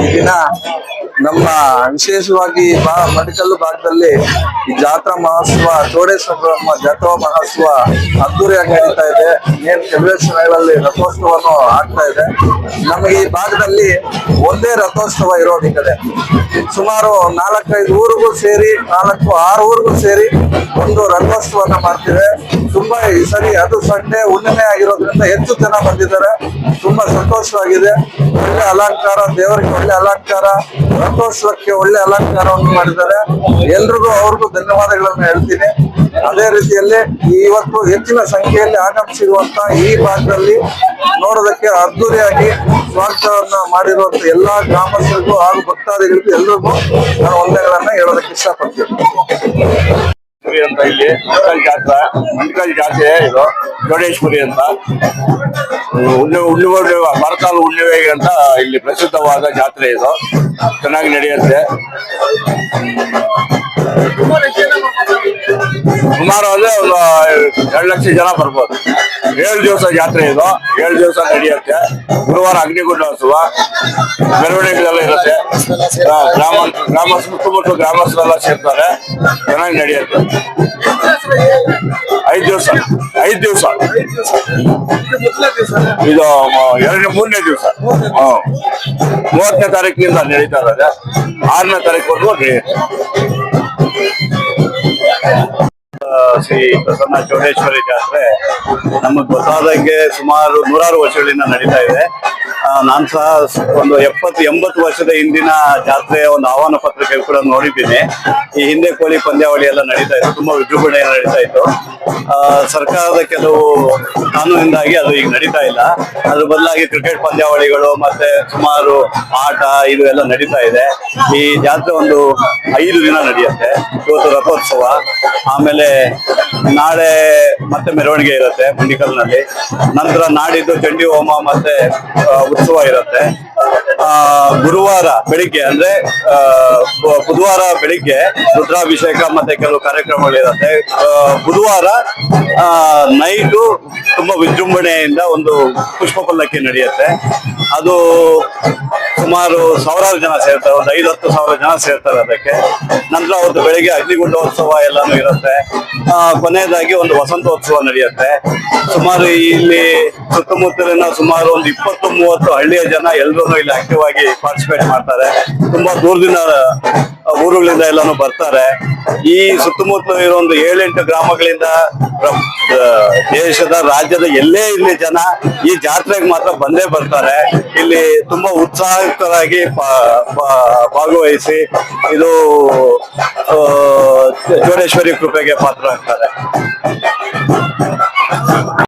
ಈ ದಿನ ನಮ್ಮ ವಿಶೇಷವಾಗಿ ಬಾ ಮಡಿಕಲ್ಲು ಭಾಗದಲ್ಲಿ ಈ ಜಾತ್ರಾ ಮಹೋತ್ಸವ ಚೌಡೇಶ್ವರ ಜಾತ್ರಾ ಮಹೋತ್ಸವ ಅದ್ದೂರಿಯಾಗಿ ನಡೀತಾ ಇದೆ. ಏನ್ ಕೆಲವೇ ರಥೋತ್ಸವವನ್ನು ಆಗ್ತಾ ಇದೆ. ನಮಗೆ ಈ ಭಾಗದಲ್ಲಿ ಒಂದೇ ರಥೋತ್ಸವ ಇರೋದು ಈ ಕಡೆ. ಸುಮಾರು ನಾಲ್ಕೈದು ಊರಿಗೂ ಸೇರಿ, ನಾಲ್ಕು ಆರು ಊರಿಗೂ ಸೇರಿ ಒಂದು ರಥೋತ್ಸವನ ಮಾಡ್ತಿದೆ. ತುಂಬಾ ಈ ಸರಿ ಅದು ಸಂಡೆ ಹುಣ್ಣಿಮೆ ಆಗಿರೋದ್ರಿಂದ ಹೆಚ್ಚು ಜನ ಬಂದಿದ್ದಾರೆ. ತುಂಬಾ ಸಂತೋಷವಾಗಿದೆ. ಒಳ್ಳೆ ಅಲಂಕಾರ, ದೇವರಿಗೆ ಒಳ್ಳೆ ಅಲಂಕಾರ ರಥೋತ್ಸವಕ್ಕೆ ಒಳ್ಳೆ ಅಲಂಕಾರವನ್ನು ಮಾಡಿದ್ದಾರೆ. ಎಲ್ರಿಗೂ ಅವ್ರಿಗೂ ಧನ್ಯವಾದಗಳನ್ನು ಹೇಳ್ತೀನಿ. ಅದೇ ರೀತಿಯಲ್ಲಿ ಇವತ್ತು ಹೆಚ್ಚಿನ ಸಂಖ್ಯೆಯಲ್ಲಿ ಆಗಮಿಸಿರುವಂತ ಈ ಭಾಗದಲ್ಲಿ ನೋಡೋದಕ್ಕೆ ಅದ್ದೂರಿಯಾಗಿ ಸ್ವಾಗತವನ್ನ ಮಾಡಿರುವಂತ ಎಲ್ಲಾ ಗ್ರಾಮಸ್ಥರಿಗೂ ಹಾಗೂ ಭಕ್ತಾದಿಗಳಿಗೂ ಎಲ್ರಿಗೂ ನಾನು ವಂದನೆಗಳನ್ನ ಹೇಳೋದಕ್ಕೆ ಇಷ್ಟಪಡ್ತೀನಿ. ಅಂತ ಇಲ್ಲಿ ಮಂಡಿಕಲ್ ಜಾತ್ರೆ ಮಂಡಿಕಲ್ ಜಾತ್ರೆ ಇದು ಜೋಡೇಶ್ವರಿ ಅಂತ. ಉಣ್ಣೆ ಉಣ್ಣೆ ಬರಕಾಲ ಹುಣ್ಣಿಮೆಗೆ ಅಂತ ಇಲ್ಲಿ ಪ್ರಸಿದ್ಧವಾದ ಜಾತ್ರೆ ಇದು. ಚೆನ್ನಾಗಿ ನಡೆಯುತ್ತೆ. ಸುಮಾರು ಅಂದ್ರೆ ಒಂದು ಎರಡು ಲಕ್ಷ ಜನ ಬರ್ಬೋದು. ಏಳು ದಿವಸ ಜಾತ್ರೆ ಇದು. ಏಳು ದಿವಸ ನಡೆಯುತ್ತೆ. ಗುರುವಾರ ಅಗ್ನಿಗುಂಡೋತ್ಸವ ಮೆರವಣಿಗೆಲ್ಲ ಇರುತ್ತೆ. ಗ್ರಾಮ ಗ್ರಾಮ ಸುತ್ತಮುತ್ತ ಗ್ರಾಮಸ್ಥರೆಲ್ಲ ಸೇರ್ತಾರೆ. ಚೆನ್ನಾಗಿ ನಡೆಯುತ್ತೆ. ಐದು ದಿವಸ. ಐದು ದಿವಸ. ಇದು ಎರಡನೇ, ಮೂರನೇ ದಿವಸ. ಮೂವತ್ತನೇ ತಾರೀಕಿನಿಂದ ನಡೀತಾ ಇರೋದೆ. ಆರನೇ ತಾರೀಕು ನಡೆಯುತ್ತೆ. ಶ್ರೀ ಪ್ರಸನ್ನ ಚೌಡೇಶ್ವರಿ ಜಾತ್ರೆ ನಮಗೆ ಗೊತ್ತಾದಂಗೆ ಸುಮಾರು ನೂರಾರು ವರ್ಷಗಳಿಂದ ನಡೀತಾ ಇದೆ. ನಾನು ಸಹ ಒಂದು ಎಪ್ಪತ್ತು, ಎಂಬತ್ತು ವರ್ಷದ ಹಿಂದಿನ ಜಾತ್ರೆಯ ಒಂದು ಆಹ್ವಾನ ಪತ್ರಿಕೆ ಕೂಡ ನೋಡಿದ್ದೀನಿ. ಈ ಹಿಂದೆ ಕೋಳಿ ಪಂದ್ಯಾವಳಿ ಎಲ್ಲ ನಡೀತಾ ಇತ್ತು, ತುಂಬಾ ವಿಜೃಂಭಣೆಯಿಂದ ನಡೀತಾ ಇತ್ತು. ಸರ್ಕಾರದ ಕೆಲವು ಕಾನೂನಿಂದಾಗಿ ಅದು ಈಗ ನಡೀತಾ ಇಲ್ಲ. ಅದ್ರ ಬದಲಾಗಿ ಕ್ರಿಕೆಟ್ ಪಂದ್ಯಾವಳಿಗಳು ಮತ್ತೆ ಸುಮಾರು ಆಟ ಇದು ಎಲ್ಲ ನಡೀತಾ ಇದೆ. ಈ ಜಾತ್ರೆ ಒಂದು ಐದು ದಿನ ನಡೆಯುತ್ತೆ. ಇವತ್ತು ರಥೋತ್ಸವ. ಆಮೇಲೆ ನಾಳೆ ಮತ್ತೆ ಮೆರವಣಿಗೆ ಇರುತ್ತೆ ಮಂಡಿಕಲ್ನಲ್ಲಿ ನಂತರ ನಾಡಿದ್ದು ಚಂಡಿ ಹೋಮ ಮತ್ತೆ ಉತ್ಸವ ಇರುತ್ತೆ. ಗುರುವಾರ ಬೆಳಿಗ್ಗೆ ಅಂದ್ರೆ ಬುಧವಾರ ಬೆಳಿಗ್ಗೆ ರುದ್ರಾಭಿಷೇಕ ಮತ್ತೆ ಕೆಲವು ಕಾರ್ಯಕ್ರಮಗಳು ಇರುತ್ತೆ ಬುಧವಾರ ನೈಟು ತುಂಬಾ ವಿಜೃಂಭಣೆಯಿಂದ ಒಂದು ಪುಷ್ಪ ಪಲ್ಲಕ್ಕಿ ನಡೆಯುತ್ತೆ. ಅದು ಸುಮಾರು ಸಾವಿರಾರು ಜನ ಸೇರ್ತಾರೆ, ಒಂದು ಐದು ಹತ್ತು ಸಾವಿರ ಜನ ಸೇರ್ತಾರೆ ಅದಕ್ಕೆ. ನಂತರ ಅವತ್ತು ಬೆಳಿಗ್ಗೆ ಅಗ್ನಿಗುಂಡೋತ್ಸವ ಎಲ್ಲಾನು ಇರುತ್ತೆ. ಕೊನೆಯದಾಗಿ ಒಂದು ವಸಂತೋತ್ಸವ ನಡೆಯುತ್ತೆ. ಸುಮಾರು ಇಲ್ಲಿ ಸುತ್ತಮುತ್ತಲಿನ ಸುಮಾರು ಒಂದು ಇಪ್ಪತ್ತು ಮೂವತ್ತು ಹಳ್ಳಿಯ ಜನ ಎಲ್ಲರೂ ಇಲ್ಲಿ ಆಕ್ಟಿವ್ ಆಗಿ ಪಾರ್ಟಿಸಿಪೇಟ್ ಮಾಡ್ತಾರೆ. ತುಂಬಾ ದೂರದಿಂದ ಊರುಗಳಿಂದ ಎಲ್ಲಾನು ಬರ್ತಾರೆ. ಈ ಸುತ್ತಮುತ್ತ ಇರೋ ಒಂದು ಏಳೆಂಟು ಗ್ರಾಮಗಳಿಂದ ದೇಶದ, ರಾಜ್ಯದ ಎಲ್ಲೇ ಇಲ್ಲಿ ಜನ ಈ ಜಾತ್ರೆಗೆ ಮಾತ್ರ ಬಂದೇ ಬರ್ತಾರೆ. ಇಲ್ಲಿ ತುಂಬಾ ಉತ್ಸಾಹಕರಾಗಿ ಭಾಗವಹಿಸಿ ಇದು ಚೌಡೇಶ್ವರಿ ಕೃಪೆಗೆ ಪಾತ್ರ ಆಗ್ತಾರೆ